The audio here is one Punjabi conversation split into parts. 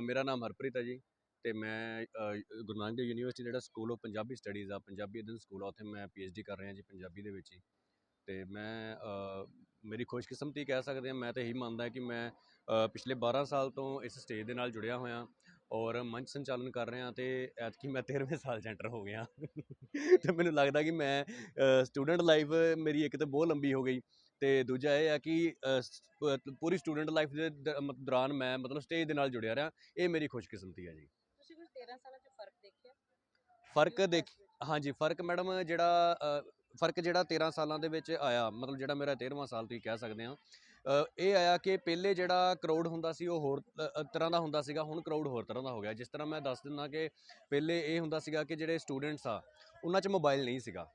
ਮੇਰਾ ਨਾਮ ਹਰਪ੍ਰੀਤ ਹੈ ਜੀ ਤੇ ਮੈਂ ਗੁਰੂ ਨਾਨਕ ਦੇਵ ਯੂਨੀਵਰਸਿਟੀ ਜਿਹੜਾ ਸਕੂਲ ਆਫ ਪੰਜਾਬੀ ਸਟੱਡੀਜ਼ ਆ, ਪੰਜਾਬੀ ਅਧਿਐਨ ਸਕੂਲ ਆ, ਉੱਥੇ ਮੈਂ ਪੀਐਚਡੀ ਕਰ ਰਿਹਾ ਜੀ ਪੰਜਾਬੀ ਦੇ ਵਿੱਚ ਹੀ। ਤੇ ਮੈਂ ਮੇਰੀ ਖੁਸ਼ਕਿਸਮਤੀ ਕਹਿ ਸਕਦੇ ਹਾਂ, ਮੈਂ ਤਾਂ ਇਹੀ ਮੰਨਦਾ ਕਿ ਮੈਂ ਪਿਛਲੇ 12 ਸਾਲ ਤੋਂ ਇਸ ਸਟੇਜ ਦੇ ਨਾਲ ਜੁੜਿਆ ਹੋਇਆ ਔਰ ਮੰਚ ਸੰਚਾਲਨ ਕਰ ਰਿਹਾ ਤੇ ਐਤਕੀ ਮੈਂ 13ਵੇਂ ਸਾਲ 'ਚ ਐਂਟਰ ਹੋ ਗਿਆ। ਤੇ ਮੈਨੂੰ ਲੱਗਦਾ ਕਿ ਮੈਂ ਸਟੂਡੈਂਟ ਲਾਈਫ ਮੇਰੀ ਇੱਕ ਤਾਂ ਬਹੁਤ ਲੰਬੀ ਹੋ ਗਈ। ਤੇ ਦੂਜਾ ਇਹ ਆ ਕਿ ਪੂਰੀ ਸਟੂਡੈਂਟ ਲਾਈਫ ਦੇ ਦੌਰਾਨ ਮੈਂ ਮਤਲਬ ਸਟੇਜ ਦੇ ਨਾਲ ਜੁੜਿਆ ਰਿਹਾ। ਇਹ ਮੇਰੀ ਖੁਸ਼ਕਿਸਮਤੀ ਹੈ ਜੀ। ਤੁਸੀਂ ਕੁਝ 13 ਸਾਲਾਂ 'ਚ ਫ਼ਰਕ ਦੇਖਿਆ? ਫ਼ਰਕ Youth ਦੇਖ? ਹਾਂਜੀ ਫ਼ਰਕ ਮੈਡਮ ਜਿਹੜਾ ਫ਼ਰਕ ਜਿਹੜਾ 13 ਸਾਲਾਂ ਦੇ ਵਿੱਚ ਆਇਆ ਮਤਲਬ ਜਿਹੜਾ ਮੇਰਾ 13ਵਾਂ ਸਾਲ ਤੁਸੀਂ ਕਹਿ ਸਕਦੇ ਆ ਇਹ ਆਇਆ ਕਿ ਪਹਿਲੇ ਜਿਹੜਾ ਕਰਾਊਡ ਹੁੰਦਾ ਸੀ ਉਹ ਹੋਰ ਤਰ੍ਹਾਂ ਦਾ ਹੁੰਦਾ ਸੀਗਾ ਹੁਣ ਕਰਾਊਡ ਹੋਰ ਤਰ੍ਹਾਂ ਦਾ ਹੋ ਗਿਆ। ਜਿਸ ਤਰ੍ਹਾਂ ਮੈਂ ਦੱਸ ਦਿੰਦਾ ਕਿ ਪਹਿਲੇ ਇਹ ਹੁੰਦਾ ਸੀਗਾ ਕਿ ਜਿਹੜੇ ਸਟੂਡੈਂਟਸ ਆ ਉਹਨਾਂ 'ਚ ਮੋਬਾਈਲ ਨਹੀਂ ਸੀਗਾ।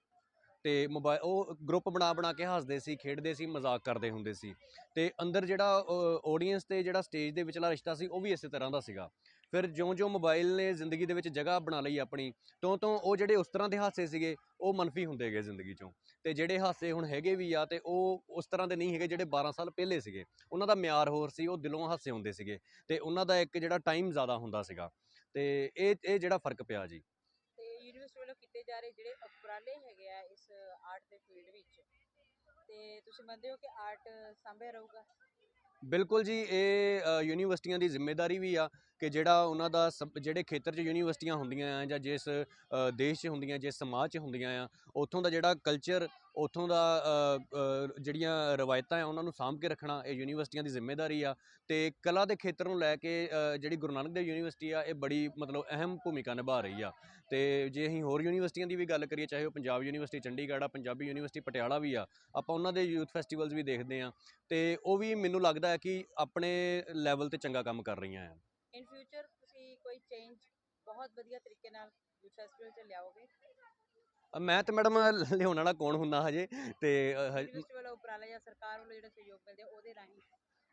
ਤੇ ਮੋਬਾਈਲ ਉਹ ਗਰੁੱਪ ਬਣਾ ਬਣਾ ਕੇ ਹੱਸਦੇ ਸੀ, ਖੇਡਦੇ ਸੀ, ਮਜ਼ਾਕ ਕਰਦੇ ਹੁੰਦੇ ਸੀ। ਤੇ ਅੰਦਰ ਜਿਹੜਾ ਆਡੀਅנס ਤੇ ਜਿਹੜਾ ਸਟੇਜ ਦੇ ਵਿਚਲਾ ਰਿਸ਼ਤਾ ਸੀ, ਉਹ ਵੀ ਇਸੇ ਤਰ੍ਹਾਂ ਦਾ ਸੀਗਾ। ਫਿਰ ਜਿਉਂ-ਜਿਉਂ ਮੋਬਾਈਲ ਨੇ ਜ਼ਿੰਦਗੀ ਦੇ ਵਿੱਚ ਜਗ੍ਹਾ ਬਣਾ ਲਈ ਆਪਣੀ ਤੋਂ ਤੋਂ ਉਹ ਜਿਹੜੇ ਉਸ ਤਰ੍ਹਾਂ ਦੇ ਹਾਸੇ ਸੀਗੇ, ਉਹ ਮਨਫੀ ਹੁੰਦੇ ਗਏ ਜ਼ਿੰਦਗੀ ਚੋਂ। ਤੇ ਜਿਹੜੇ ਹਾਸੇ ਹੁਣ ਹੈਗੇ ਵੀ ਆ, ਤੇ ਉਹ ਉਸ ਤਰ੍ਹਾਂ ਦੇ ਨਹੀਂ ਹੈਗੇ ਜਿਹੜੇ 12 ਸਾਲ ਪਹਿਲੇ ਸੀਗੇ। ਉਹਨਾਂ ਦਾ ਮਿਆਰ ਹੋਰ ਸੀ, ਉਹ ਦਿਲੋਂ ਹਾਸੇ ਹੁੰਦੇ ਸੀਗੇ। ਤੇ ਉਹਨਾਂ ਦਾ ਇੱਕ ਜਿਹੜਾ ਟਾਈਮ ਜ਼ਿਆਦਾ ਹੁੰਦਾ ਸੀਗਾ। ਤੇ ਇਹ ਇਹ ਜਿਹੜਾ ਫ਼ਰਕ ਪਿਆ ਜੀ। ਵੱਲੋਂ ਜਿਹੜੇ ਉਪਰਾਲੇ ਹੈਗੇ ਆ ਇਸ ਆਰਟ ਦੇ ਫੀਲਡ ਵਿੱਚ। ਤੇ ਤੁਸੀਂ ਮੰਨਦੇ ਹੋ ਕਿ ਆਰਟ ਸਾਂਭਿਆ ਰਹੂਗਾ? ਬਿਲਕੁਲ ਜੀ, ਇਹ ਯੂਨੀਵਰਸਿਟੀਆਂ ਦੀ ਜ਼ਿੰਮੇਵਾਰੀ ਵੀ ਆ ਕਿ ਜਿਹੜਾ ਉਹਨਾਂ ਦਾ ਸਬ- ਜਿਹੜੇ ਖੇਤਰ 'ਚ ਯੂਨੀਵਰਸਿਟੀਆਂ ਹੁੰਦੀਆਂ ਆ ਜਾਂ ਜਿਸ ਦੇਸ਼ 'ਚ ਹੁੰਦੀਆਂ, ਜਿਸ ਸਮਾਜ 'ਚ ਹੁੰਦੀਆਂ ਆ, ਉੱਥੋਂ ਦਾ ਜਿਹੜਾ ਕਲਚਰ ਉੱਥੋਂ ਦਾ ਜਿਹੜੀਆਂ ਰਵਾਇਤਾਂ ਆ ਉਹਨਾਂ ਨੂੰ ਸਾਂਭ ਕੇ ਰੱਖਣਾ, ਇਹ ਯੂਨੀਵਰਸਿਟੀਆਂ ਦੀ ਜ਼ਿੰਮੇਵਾਰੀ ਆ। ਤੇ ਕਲਾ ਦੇ ਖੇਤਰ ਨੂੰ ਲੈ ਕੇ ਜਿਹੜੀ ਗੁਰੂ ਨਾਨਕ ਦੇਵ ਯੂਨੀਵਰਸਿਟੀ ਆ, ਇਹ ਬੜੀ ਮਤਲਬ ਅਹਿਮ ਭੂਮਿਕਾ ਨਿਭਾ ਰਹੀ ਆ। ਤੇ ਜੇ ਅਸੀਂ ਹੋਰ ਯੂਨੀਵਰਸਿਟੀਆਂ ਦੀ ਵੀ ਗੱਲ ਕਰੀਏ, ਚਾਹੇ ਉਹ ਪੰਜਾਬ ਯੂਨੀਵਰਸਿਟੀ, ਚੰਡੀਗੜ੍ਹ ਆ, ਪੰਜਾਬੀ ਯੂਨੀਵਰਸਿਟੀ, ਪਟਿਆਲਾ ਵੀ ਆ, ਆਪਾਂ ਉਹਨਾਂ ਦੇ ਯੂਥ ਫੈਸਟੀਵਲਸ ਵੀ ਦੇਖਦੇ ਆ। ਤੇ ਉਹ ਵੀ ਮੈਨੂੰ ਲੱਗਦਾ ਹੈ ਕਿ ਆਪਣੇ ਲੈਵਲ ਤੇ ਚੰਗਾ ਕੰਮ ਕਰ ਰਹੀਆਂ ਆ। ਇਨ ਫਿਊਚਰ ਤੁਸੀਂ ਕੋਈ ਚੇਂਜ ਬਹੁਤ ਵਧੀਆ ਤਰੀਕੇ ਨਾਲ ਯੂਥ ਫੈਸਟੀਵਲ 'ਚ ਲਿਆਓਗੇ? ਮੈਂ ਤੇ ਮੈਡਮ ਲਿਆਉਣ ਵਾਲਾ ਕੌਣ ਹੁੰਦਾ ਹਜੇ ਤੇ ਅ, ਹ- ਯੂਨੀਵਰਸਿਟੀ ਵੱਲੋਂ ਉਪਰਾਲੇ ਜਾਂ ਸਰਕਾਰ ਵੱਲੋਂ ਜਿਹੜਾ ਸਹਿਯੋਗ ਮਿਲਦੇ ਆ, ਉਹਦੇ ਰਾਹੀਂ।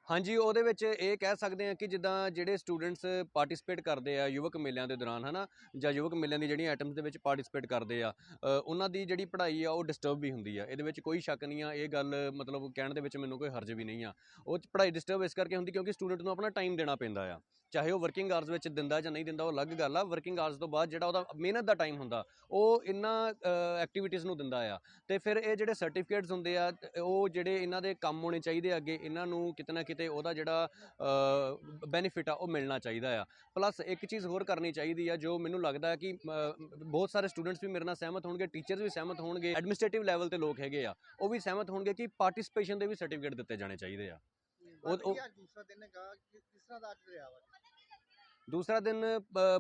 ਹਾਂਜੀ ਉਹਦੇ ਵਿੱਚ ਇਹ ਕਹਿ ਸਕਦੇ ਆ ਕਿ ਜਿੱਦਾਂ ਜਿਹੜੇ ਸਟੂਡੈਂਟਸ ਪਾਰਟਿਸਿਪੇਟ ਕਰਦੇ ਆ ਯੁਵਕ ਮੇਲਿਆਂ ਦੇ ਦੌਰਾਨ ਹਨਾ ਜਾਂ ਯੁਵਕ ਮੇਲਿਆਂ ਦੀ ਜਿਹੜੀਆਂ ਆਈਟਮਸ ਦੇ ਵਿੱਚ ਪਾਰਟਿਸਿਪੇਟ ਕਰਦੇ ਆ ਅ, ਉਹਨਾਂ ਦੀ ਜਿਹੜੀ ਪੜ੍ਹਾਈ ਆ ਉਹ ਡਿਸਟਰਬ ਵੀ ਹੁੰਦੀ ਆ। ਇਹਦੇ ਵਿੱਚ ਕੋਈ ਸ਼ੱਕ ਨਹੀਂ ਆ ਇਹ ਗੱਲ ਮਤਲਬ ਕਹਿਣ ਦੇ ਵਿੱਚ ਮੈਨੂੰ ਕੋਈ ਹਰਜ ਵੀ ਨਹੀਂ ਆ। ਉਹ 'ਚ ਪੜ੍ਹਾਈ ਡਿਸਟਰਬ ਇਸ ਕਰਕੇ ਹੁੰਦੀ ਕਿਉਂਕਿ ਸਟੂਡੈਂਟ ਨੂੰ ਆਪਣਾ ਟਾਈਮ ਦੇਣਾ ਪੈਂਦਾ ਆ। ਚਾਹੇ ਉਹ ਵਰਕਿੰਗ ਆਵਰਸ ਵਿੱਚ ਦਿੰਦਾ ਜਾਂ ਨਹੀਂ ਦਿੰਦਾ ਉਹ ਅਲੱਗ ਗੱਲ ਆ। ਵਰਕਿੰਗ ਆਵਰਸ ਤੋਂ ਬਾਅਦ ਜਿਹੜਾ ਉਹਦਾ ਮਿਹਨਤ ਦਾ ਟਾਈਮ ਹੁੰਦਾ ਉਹ ਇਹਨਾਂ ਐਕਟੀਵਿਟੀਜ਼ ਨੂੰ ਦਿੰਦਾ ਆ। ਤੇ ਫਿਰ ਇਹ ਜਿਹੜੇ ਸਰਟੀਫਿਕੇਟਸ ਹੁੰਦੇ ਆ ਉਹ ਜਿਹੜੇ ਇਹਨਾਂ ਦੇ ਕੰਮ ਹੋਣੇ ਚਾਹੀਦੇ ਅੱਗੇ ਇਹਨਾਂ ਨੂੰ ਕਿਤੇ ਨਾ ਕਿਤੇ ਉਹਦਾ ਜਿਹੜਾ ਬੈਨੀਫਿਟ ਆ ਉਹ ਮਿਲਣਾ ਚਾਹੀਦਾ ਆ। ਪਲੱਸ ਇੱਕ ਚੀਜ਼ ਹੋਰ ਕਰਨੀ ਚਾਹੀਦੀ ਆ ਜੋ ਮੈਨੂੰ ਲੱਗਦਾ ਕਿ ਬਹੁਤ ਸਾਰੇ ਸਟੂਡੈਂਟਸ ਵੀ ਮੇਰੇ ਨਾਲ ਸਹਿਮਤ ਹੋਣਗੇ ਟੀਚਰਸ ਵੀ ਸਹਿਮਤ ਹੋਣਗੇ ਐਡਮਿਨਿਸਟ੍ਰੇਟਿਵ ਲੈਵਲ ਤੇ ਲੋਕ ਹੈਗੇ ਆ ਉਹ ਵੀ ਸਹਿਮਤ ਹੋਣਗੇ ਕਿ ਪਾਰਟਿਸਿਪੇਸ਼ਨ ਦੇ ਵੀ ਸਰਟੀਫਿਕੇਟ ਦਿੱਤੇ ਜਾਣੇ ਚਾਹੀਦੇ ਆ। ਉਹ- ਦੂਸਰਾ ਦਿਨ ਹੈਗਾ ਕਿਸ ਤਰ੍ਹਾਂ ਦਾ ਅੱਜ ਰਿਹਾ ਵਾ? ਦੂਸਰਾ ਦਿਨ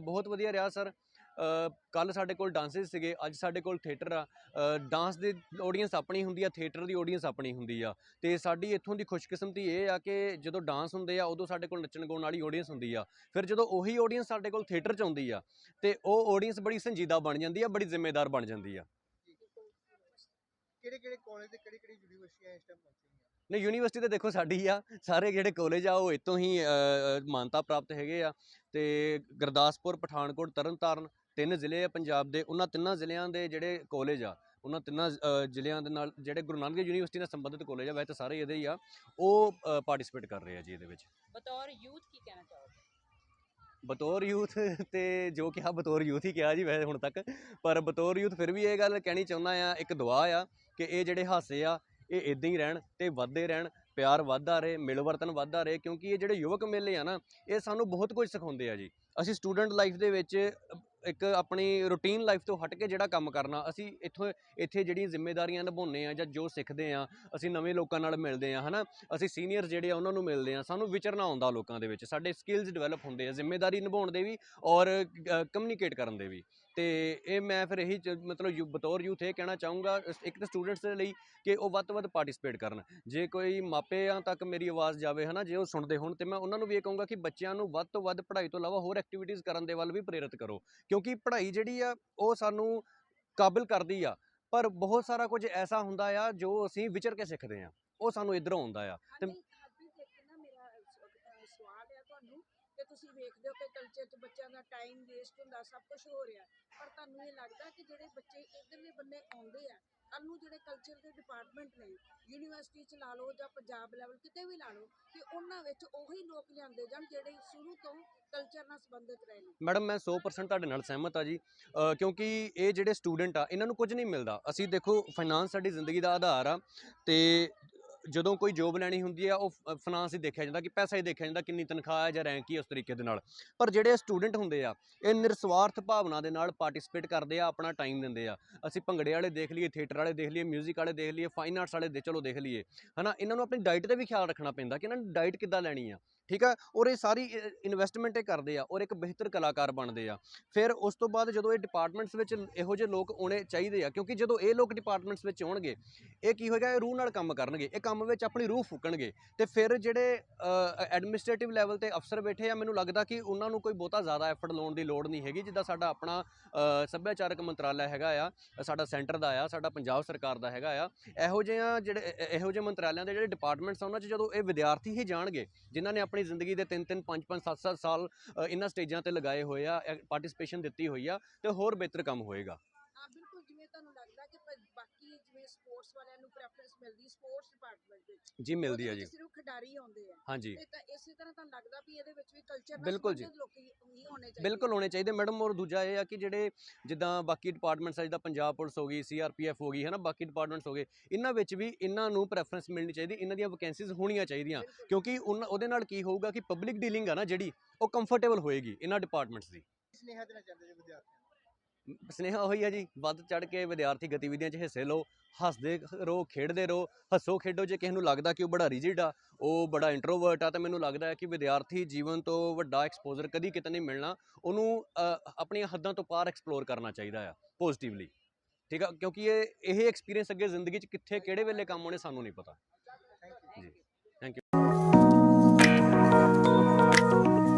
ਬਹੁਤ ਵਧੀਆ ਰਿਹਾ ਸਰ। ਕੱਲ ਸਾਡੇ ਕੋਲ ਡਾਂਸਿਸ ਸੀਗੇ, ਅੱਜ ਸਾਡੇ ਕੋਲ ਥੀਏਟਰ ਆ। ਡਾਂਸ ਦੀ ਆਡੀਅנס ਆਪਣੀ ਹੁੰਦੀ ਆ ਥੀਏਟਰ ਦੀ ਆਡੀਅנס ਆਪਣੀ ਹੁੰਦੀ ਆ। ਤੇ ਸਾਡੀ ਇੱਥੋਂ ਦੀ ਖੁਸ਼ਕਿਸਮਤੀ ਇਹ ਆ ਕਿ ਜਦੋਂ ਡਾਂਸ ਹੁੰਦੇ ਆ, ਉਦੋਂ ਸਾਡੇ ਕੋਲ ਨੱਚਣ ਗਾਉਣ ਵਾਲੀ ਆਡੀਅנס ਹੁੰਦੀ ਆ। ਫਿਰ ਜਦੋਂ ਉਹੀ ਆਡੀਅנס ਸਾਡੇ ਕੋਲ ਥੀਏਟਰ 'ਚ ਆਉਂਦੀ ਆ, ਤੇ ਉਹ ਆਡੀਅנס ਬੜੀ ਸੰਜੀਦਾ ਬਣ ਜਾਂਦੀ ਆ, ਬੜੀ ਜ਼ਿੰਮੇਦਾਰ ਬਣ ਜਾਂਦੀ ਆ। ਕਿਹੜੇ ਕਿਹੜੇ ਕਾਲਜ ਤੇ ਕਿਹੜੀ ਕਿਹੜੀ ਯੂਨੀਵਰਸਿਟੀਆਂ ਇਸ ਟਾਈਮ ਪਹੁੰਚੀਆਂ ਨਹੀਂ ਯੂਨੀਵਰਸਿਟੀ ਤਾਂ ਦੇਖੋ ਸਾਡੀ ਆ ਸਾਰੇ ਜਿਹੜੇ ਕਾਲਜ ਆ ਉਹ ਇਤੋਂ ਹੀ ਮਾਨਤਾ ਪ੍ਰਾਪਤ ਹੈਗੇ ਆ ਤੇ ਗੁਰਦਾਸਪੁਰ ਪਠਾਨਕੋਟ ਤਰਨਤਾਰਨ ਤਿੰਨ ਜ਼ਿਲ੍ਹੇ ਆ ਪੰਜਾਬ ਦੇ ਉਹਨਾਂ ਤਿੰਨਾਂ ਜ਼ਿਲ੍ਹਿਆਂ ਦੇ ਜਿਹੜੇ ਕਾਲਜ ਆ ਉਹਨਾਂ ਤਿੰਨਾਂ ਜ਼ਿਲ੍ਹਿਆਂ ਦੇ ਨਾਲ ਜਿਹੜੇ ਗੁਰੂ ਨਾਨਕ ਯੂਨੀਵਰਸਿਟੀ ਨਾਲ ਸੰਬੰਧਿਤ ਕਾਲਜ ਆ ਵੈਸੇ ਤਾਂ ਸਾਰੇ ਇਹਦੇ ਹੀ ਆ ਉਹ ਪਾਰਟਿਸਿਪੇਟ ਕਰ ਰਹੇ ਆ ਜੀ ਇਹਦੇ ਵਿੱਚ। ਬਤੌਰ ਯੂਥ ਕੀ ਕਹਿਣਾ ਚਾਹੋਗੇ? ਬਤੌਰ ਯੂਥ ਤੇ ਜੋ ਕਿਹਾ ਬਤੌਰ ਯੂਥ ਹੀ ਕਿਹਾ ਜੀ ਵੈਸੇ ਹੁਣ ਤੱਕ ਪਰ ਬਤੌਰ ਯੂਥ ਫਿਰ ਵੀ ਇਹ ਗੱਲ ਕਹਿਣੀ ਚਾਹੁੰਦਾ ਆ ਇੱਕ ਦੁਆ ਆ ਕਿ ਇਹ ਜਿਹੜੇ ਹਾਸੇ ਆ ਇਹ ਇਦਾਂ ਹੀ ਰਹਿਣ ਤੇ ਵੱਧਦੇ ਰਹਿਣ, ਪਿਆਰ ਵੱਧਦਾ ਰਹੇ, ਮਿਲਵਰਤਨ ਵੱਧਦਾ ਰਹੇ, ਕਿਉਂਕਿ ਇਹ ਜਿਹੜੇ ਯੁਵਕ ਮੇਲੇ ਆ ਨਾ, ਇਹ ਸਾਨੂੰ ਬਹੁਤ ਕੁਝ ਸਿਖਾਉਂਦੇ ਆ ਜੀ। ਅਸੀਂ ਸਟੂਡੈਂਟ ਲਾਈਫ ਦੇ ਵਿੱਚ ਇੱਕ ਆਪਣੀ ਰੂਟੀਨ ਲਾਈਫ ਤੋਂ ਹਟ ਕੇ ਜਿਹੜਾ ਕੰਮ ਕਰਨਾ, ਅਸੀਂ ਇੱਥੋਂ, ਇੱਥੇ ਜਿਹੜੀਆਂ ਜ਼ਿੰਮੇਵਾਰੀਆਂ ਨਿਭਾਉਂਦੇ ਆ ਜਾਂ ਜੋ ਸਿੱਖਦੇ ਆ, ਅਸੀਂ ਨਵੇਂ ਲੋਕਾਂ ਨਾਲ ਮਿਲਦੇ ਆ, ਹਨਾ? ਅਸੀਂ ਸੀਨੀਅਰ ਜਿਹੜੇ ਆ, ਉਹਨਾਂ ਨੂੰ ਮਿਲਦੇ ਆ। ਸਾਨੂੰ ਵਿਚਰਨਾ ਆਉਂਦਾ ਲੋਕਾਂ ਦੇ ਵਿੱਚ, ਸਾਡੇ ਸਕਿੱਲਸ ਡਿਵੈਲਪ ਹੁੰਦੇ ਆ ਜ਼ਿੰਮੇਵਾਰੀ ਨਿਭਾਉਣ ਦੇ ਵੀ ਔਰ ਕਮਿਊਨੀਕੇਟ ਕਰਨ ਦੇ ਵੀ। ਤੇ ਇਹ ਮੈਂ ਫਿਰ ਇਹੀ ਚ- ਮਤਲਬ ਯੂ- ਬਤੌਰ ਯੂਥ ਇਹ ਕਹਿਣਾ ਚਾਹੂੰਗਾ ਇੱਕ ਤਾਂ ਸਟੂਡੈਂਟਸ ਦੇ ਲਈ ਕਿ ਉਹ ਵੱਧ ਤੋਂ ਵੱਧ ਪਾਰਟਿਸਿਪੇਟ ਕਰਨ। ਜੇ ਕੋਈ ਮਾਪਿਆਂ ਤੱਕ ਮੇਰੀ ਆਵਾਜ਼ ਜਾਵੇ ਹਨਾ, ਜੇ ਉਹ ਸੁਣਦੇ ਹੋਣ ਤੇ ਮੈਂ ਉਹਨਾਂ ਨੂੰ ਵੀ ਇਹ ਕਹੂੰਗਾ ਕਿ ਬੱਚਿਆਂ ਨੂੰ ਵੱਧ ਤੋਂ ਵੱਧ ਪੜ੍ਹਾਈ ਤੋਂ ਇਲਾਵਾ ਹੋਰ ਐਕਟੀਵਿਟੀਜ਼ ਕਰਨ ਦੇ ਵੱਲ ਵੀ ਪ੍ਰੇਰਿਤ ਕਰੋ। ਕਿਉਂਕਿ ਪੜ੍ਹਾਈ ਜਿਹੜੀ ਆ, ਉਹ ਸਾਨੂੰ ਕਾਬਿਲ ਕਰਦੀ ਆ, ਪਰ ਬਹੁਤ ਸਾਰਾ ਕੁਝ ਐਸਾ ਹੁੰਦਾ ਆ ਜੋ ਅਸੀਂ ਵਿਚਰ ਕੇ ਸਿੱਖਦੇ ਆ। ਉਹ ਸਾਨੂੰ ਇਧਰੋਂ ਆਉਂਦਾ ਆ। ਤੇ- ਹਾਂਜੀ ਹਰਪ੍ਰੀਤ ਇੱਕ ਨਾ ਮੇਰਾ ਸ- ਅਹ ਸਵਾਲ ਹੈ ਤੁਹਾਨੂੰ ਕਿ ਤੁਸੀਂ ਵੇਖਦੇ ਹੋ 'ਚ ਬੱਚਿਆਂ ਦਾ ਟਾਈਮ ਵੇਸਟ ਹੁੰਦਾ, ਸਭ ਕੁਝ ਹੋ ਰਿਹਾ। ਪਰ ਤੁਹਾਨੂੰ ਇਹ ਲੱਗਦਾ ਕਿ ਜਿਹੜੇ ਬੱਚੇ ਇਧਰਲੇ ਬੰਨੇ ਆਉਂਦੇ ਆ ਕੱਲ ਨੂੰ ਜਿਹੜੇ ਕਲਚਰ ਦੇ ਡਿਪਾਰਟਮੈਂਟ ਨੇ ਯੂਨੀਵਰਸਿਟੀ 'ਚ ਲਾ ਲਓ ਜਾਂ ਪੰਜਾਬ ਲੈਵਲ ਕਿਤੇ ਵੀ ਲਾ ਲਓ, ਕਿ ਉਹਨਾਂ ਵਿੱਚ ਉਹੀ ਲੋਕ ਲਿਆਂਦੇ ਜਾਣ ਜਿਹੜੇ ਸ਼ੁਰੂ ਤੋਂ ਕਲਚਰ ਨਾਲ ਸੰਬੰਧਿਤ ਰਹੇ ਨੇ। ਮੈਡਮ, ਮੈਂ 100% ਤੁਹਾਡੇ ਨਾਲ ਸਹਿਮਤ ਆ ਜੀ। ਕਿਉਂਕਿ ਇਹ ਜਿਹੜੇ ਸਟੂਡੈਂਟ ਆ, ਇਹਨਾਂ ਨੂੰ ਕੁਝ ਨਹੀਂ ਮਿਲਦਾ। ਅਸੀਂ ਦੇਖੋ ਫਾਈਨਾਂਸ ਸਾਡੀ ਜ਼ਿੰਦਗੀ ਦਾ ਆਧਾਰ ਆ ਤੇ ਜਦੋਂ ਕੋਈ ਜੋਬ ਲੈਣੀ ਹੁੰਦੀ ਆ ਉਹ ਫਾਈਨਾਂਸ ਹੀ ਦੇਖਿਆ ਜਾਂਦਾ ਕਿ ਪੈਸਾ ਹੀ ਦੇਖਿਆ ਜਾਂਦਾ ਕਿੰਨੀ ਤਨਖਾਹ ਹੈ ਜਾਂ ਰੈਂਕ ਹੀ ਉਸ ਤਰੀਕੇ ਦੇ ਨਾਲ। ਪਰ ਜਿਹੜੇ ਸਟੂਡੈਂਟ ਹੁੰਦੇ ਆ, ਇਹ ਨਿਰਸਵਾਰਥ ਭਾਵਨਾ ਦੇ ਨਾਲ ਪਾਰਟਿਸਿਪੇਟ ਕਰਦੇ ਆ, ਆਪਣਾ ਟਾਈਮ ਦਿੰਦੇ ਆ। ਅਸੀਂ ਭੰਗੜੇ ਵਾਲੇ ਦੇਖ ਲਈਏ ਥੀਏਟਰ ਵਾਲੇ ਦੇਖ ਲਈਏ 뮤직 ਵਾਲੇ ਦੇਖ ਲਈਏ ਫਾਈਨ ਆਰਟਸ ਵਾਲੇ ਦੇ, ਚਲੋ ਦੇਖ ਲਈਏ। ਹਨਾ, ਇਹਨਾਂ ਨੂੰ ਆਪਣੀ ਡਾਈਟ ਤੇ ਵੀ ਖਿਆਲ ਰੱਖਣਾ ਪੈਂਦਾ ਕਿ ਇਹਨਾਂ ਨੇ ਡਾਈਟ ਕਿੱਦਾਂ ਲੈਣੀ ਆ। ਠੀਕ ਆ? ਔਰ ਇਹ ਸਾਰੀ ਇਨਵੈਸਟਮੈਂਟ ਇਹ ਕਰਦੇ ਆ ਔਰ ਇੱਕ ਬਿਹਤਰ ਕਲਾਕਾਰ ਬਣਦੇ ਆ। ਫਿਰ ਉਸ ਤੋਂ ਬਾਅਦ ਜਦੋਂ ਇਹ ਡਿਪਾਰਟਮੈਂਟਸ ਵਿੱਚ ਇਹੋ ਜਿਹੇ ਲੋਕ ਆਉਣੇ ਚਾਹੀਦੇ ਆ, ਕਿਉਂਕਿ ਜਦੋਂ ਇਹ ਲੋਕ ਡਿਪਾਰਟਮੈਂਟਸ ਵਿੱਚ ਆਉਣਗੇ, ਇਹ ਕੀ ਹੋਏਗਾ? ਇਹ ਰੂਹ ਨਾਲ ਕੰਮ ਕਰਨਗੇ। ਇਹ ਕੰਮ ਵਿੱਚ ਆਪਣੀ ਰੂਹ ਫੂਕਣਗੇ। ਤੇ ਫਿਰ ਜਿਹੜੇ ਐਡਮਿਨਿਸਟ੍ਰੇਟਿਵ ਲੈਵਲ ਤੇ ਅਫਸਰ ਬੈਠੇ ਆ, ਮੈਨੂੰ ਲੱਗਦਾ ਕਿ ਉਹਨਾਂ ਨੂੰ ਕੋਈ ਬਹੁਤਾ ਜ਼ਿਆਦਾ ਐਫਰਟ ਲਾਉਣ ਦੀ ਲੋੜ ਨਹੀਂ ਹੈਗੀ, ਜਿੱਦਾਂ ਸਾਡਾ ਆਪਣਾ ਸੱਭਿਆਚਾਰਕ ਮੰਤਰਾਲਾ ਹੈਗਾ ਆ, ਸਾਡਾ ਸੈਂਟਰ ਦਾ ਆ, ਸਾਡਾ ਪੰਜਾਬ ਸਰਕਾਰ ਦਾ ਹੈਗਾ ਆ, ਇਹੋ ਜਿਹੀਆਂ ਜਿਹੜੇ, ਇਹੋ ਜਿਹੇ ਮੰਤਰਾਲਿਆਂ ਦੇ ਜਿਹੜੇ ਡਿਪਾਰਟਮੈਂਟਸ ਆ, ਉਹਨਾਂ 'ਚ ਜਦੋਂ ਇਹ ਵਿਦਿਆਰਥੀ ਹੀ ਜਾਣਗੇ, ਜਿਨ੍ਹਾਂ ਨੇ ਆਪਣੇ ਜ਼ਿੰਦਗੀ ਦੇ 3-3 5-5 7-7 ਸਾਲ ਇਹਨਾਂ ਸਟੇਜਾਂ ਤੇ ਲਗਾਏ ਹੋਏ ਆ ਪਾਰਟਿਸਿਪੇਸ਼ਨ ਦਿੱਤੀ ਹੋਈ ਆ ਤੇ ਹੋਰ ਬਿਹਤਰ ਕੰਮ ਹੋਏਗਾ ਹਾਂ ਬਿਲਕੁਲ ਜਿਵੇਂ ਤੁਹਾਨੂੰ ਲੱਗਦਾ ਕਿ ਪ- ਬਾਕੀ ਜਿਵੇਂ ਸਪੋਰਟਸ ਵਾਲਿਆਂ ਨੂੰ ਪ੍ਰੈਫਰੈਂਸ ਮਿਲਦੀ ਸਪੋਰਟਸ ਡਿਪਾਰਟਮੈਂਟ ਵਿੱਚ। ਜੀ ਮਿਲਦੀ ਉਹਦੇ ਜੀ। ਸਿਰਫ ਖਿਡਾਰੀ ਆਉਂਦੇ ਆ। ਹਾਂਜੀ। ਤੇ ਤਾਂ ਇਸੇ ਤਰ੍ਹਾਂ ਤੁਹਾਨੂੰ ਲੱਗਦਾ ਵੀ ਇਹਦੇ ਵਿੱਚ ਵੀ ਕਲਚਰ ਬਿਲਕੁਲ ਜੀ। ਸੰਬੰਧਿਤ ਲੋਕੀ ਹੀ ਹੋਣੇ ਚਾਹੀਦੇ ਬਿਲਕੁਲ ਹੋਣੇ ਚਾਹੀਦੇ। ਮੈਡਮ ਔਰ ਦੂਜਾ ਇਹ ਆ ਕਿ ਜਿਹੜੇ ਜਿੱਦਾਂ ਬਾਕੀ ਡਿਪਾਰਟਮੈਂਟਸ ਆ ਜਿੱਦਾਂ ਪੰਜਾਬ ਪੁਲਿਸ ਹੋ ਗਈ ਸੀਆਰਪੀਐਫ ਹੋ ਗਈ ਹੈ ਨਾ ਬਾਕੀ ਡਿਪਾਰਟਮੈਂਟਸ ਹੋ ਗਏ ਇਹਨਾਂ ਵਿੱਚ ਵੀ ਇਹਨਾਂ ਨੂੰ ਪ੍ਰੈਫਰੈਂਸ ਮਿਲਣੀ ਚਾਹੀਦੀ ਇਹਨਾਂ ਦੀਆਂ ਵੈਕੈਂਸੀਜ਼ ਹੋਣੀਆਂ ਚਾਹੀਦੀਆਂ। ਕਿਉਂਕਿ ਉਹਦੇ ਨਾਲ ਕੀ ਹੋਊਗਾ ਕਿ ਪਬਲਿਕ ਡੀਲਿੰਗ ਆ ਨਾ ਜਿਹੜੀ ਉਹ ਕੰਫਰਟੇਬਲ ਹੋਏਗੀ ਇਹਨਾਂ ਡਿਪਾਰਟਮੈਂਟਸ ਦੀ। ਸੁਨੇਹਾ ਦੇਣਾ ਚਾਹੁੰਦੇ ਜੀ ਵਿਦਿਆਰਥੀਆਂ ਨੂੰ? ਸਨੇਹਾ ਉਹੀ ਆ ਜੀ ਵੱਧ ਚੜ ਕੇ ਵਿਦਿਆਰਥੀ ਗਤੀਵਿਧੀਆਂ 'ਚ ਹਿੱਸੇ ਲਓ ਹੱਸਦੇ ਰਹੋ ਖੇਡਦੇ ਰਹੋ ਹੱਸੋ ਖੇਡੋ ਜੇ ਕਿਸੇ ਨੂੰ ਲੱਗਦਾ ਕਿ ਉਹ ਬੜਾ ਰਿਜਿਡ ਆ ਉਹ ਬੜਾ ਇੰਟਰੋਵਰਟ ਆ ਤਾਂ ਮੈਨੂੰ ਲੱਗਦਾ ਹੈ ਕਿ ਵਿਦਿਆਰਥੀ ਜੀਵਨ ਤੋਂ ਵੱਡਾ ਐਕਸਪੋਜ਼ਰ ਕਦੀ ਕਿਤੇ ਨਹੀਂ ਮਿਲਣਾ। ਉਹਨੂੰ ਆਪਣੀਆਂ ਹੱਦਾਂ ਤੋਂ ਪਾਰ ਐਕਸਪਲੋਰ ਕਰਨਾ ਚਾਹੀਦਾ ਆ ਪੋਜ਼ਿਟਿਵਲੀ ਠੀਕ ਆ? ਕਿਉਂਕਿ ਇਹ ਇਹ ਐਕਸਪੀਰੀਅੰਸ ਅੱਗੇ ਜ਼ਿੰਦਗੀ 'ਚ ਕਿੱਥੇ ਕਿਹੜੇ ਵੇਲੇ ਕੰਮ ਆਉਣੇ ਸਾਨੂੰ ਨਹੀਂ ਪਤਾ। ਥੈਂਕ ਯੂ ਜੀ। Thank you